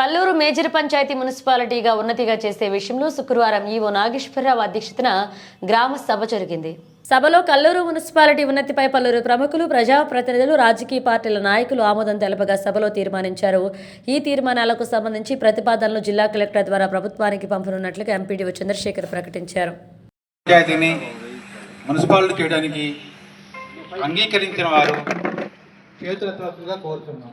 Kalluru major panchayat మున్సిపాలిటీగా ఉన్నతిగా చేసే విషయంలో శుక్రవారం ఈవో నాగేశ్వరరావు అధ్యక్షతన గ్రామ సభ జరిగింది. సభలో కల్లూరు మున్సిపాలిటీ ఉన్నతిపై పలువురు ప్రముఖులు ప్రజాప్రతినిధులు రాజకీయ పార్టీల నాయకులు ఆమోదం తెలపగా సభలో తీర్మానించారు. ఈ తీర్మానాలకు సంబంధించి ప్రతిపాదనలు జిల్లా కలెక్టర్ ద్వారా ప్రభుత్వానికి పంపనున్నట్లుగా ఎంపీడీఓ చంద్రశేఖర్ ప్రకటించారు. మున్సిపాలిటీ చేయడానికి అంగీకరించిన వారు కోరుతున్నాం.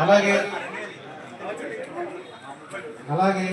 అలాగే అలాగే.